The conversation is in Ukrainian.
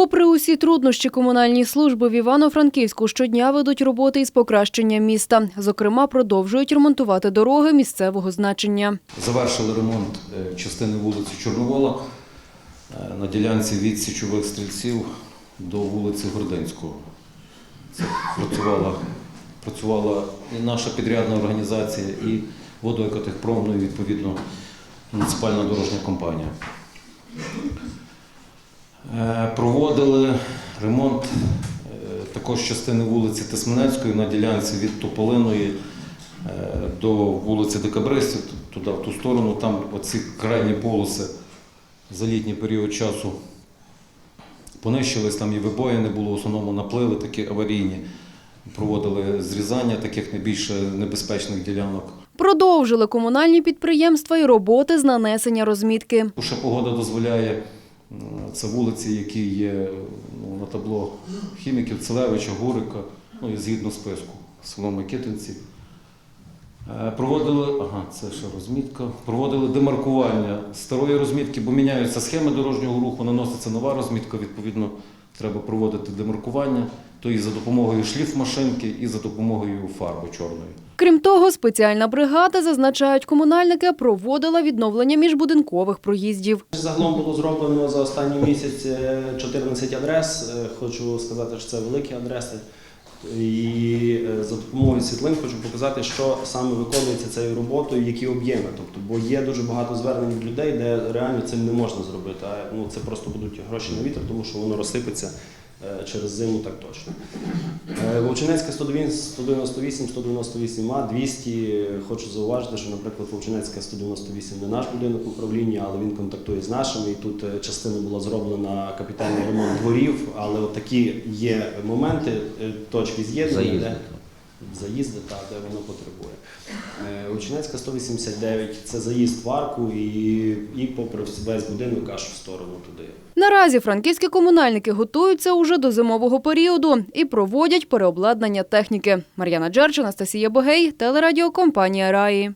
Попри усі труднощі, комунальні служби в Івано-Франківську щодня ведуть роботи із покращення міста. Зокрема, продовжують ремонтувати дороги місцевого значення. Завершили ремонт е, частини вулиці Чорновола е, на ділянці від Січових стрільців до вулиці Гординського. Це працювала, працювала і наша підрядна організація, і водоекотехпром, ну відповідно муніципальна дорожня компанія. Е, Проводили ремонт е, також частини вулиці Тисменецької на ділянці від Тополиної е, до вулиці Декабристів, туди, в ту сторону. Там оці крайні полоси за літній період часу понищились, там і вибоїни було, в основному напливи такі аварійні. Проводили зрізання таких найбільш небезпечних ділянок. Продовжили комунальні підприємства і роботи з нанесення розмітки. Ще погода дозволяє. М, Це вулиці, які є ну, на табло хіміків Целевича, Гурика, ну і згідно списку, село Микитинці. Е, Проводили, ага, це ще розмітка. Проводили демаркування старої розмітки, бо міняються схеми дорожнього руху, наноситься нова розмітка, відповідно, треба проводити демаркування, то і за допомогою шліфмашинки, і за допомогою фарби чорної. Крім того, спеціальна бригада, зазначають комунальники, проводила відновлення міжбудинкових проїздів. Загалом було зроблено за останній місяць е, 14 адрес. Е, Хочу сказати, що це великі адреси. І е, за допомогою світлин хочу показати, що саме виконується цією роботою, які об'єми. Тобто, бо є дуже багато звернень від людей, де реально цим не можна зробити. А ну, це просто будуть гроші на вітер, тому що воно розсипеться через зиму так точно. Е, Вовчинецька 198, 198 А, 200. Хочу зауважити, що, наприклад, Вовчинецька 198 не наш будинок управління, але він контактує з нашими. І тут е, частина була зроблена капітальний ремонт дворів, але от такі є моменти, е, точки з'єднання, Заїзди. де заїзди, та, де воно потребує. Е, Вовчинецька 189 це заїзд в арку і, і попри весь будинок аж в сторону туди. Наразі франківські комунальники готуються уже до зимового періоду і проводять переобладнання техніки. Мар'яна Джерч, Анастасія Богей, телерадіокомпанія Раї.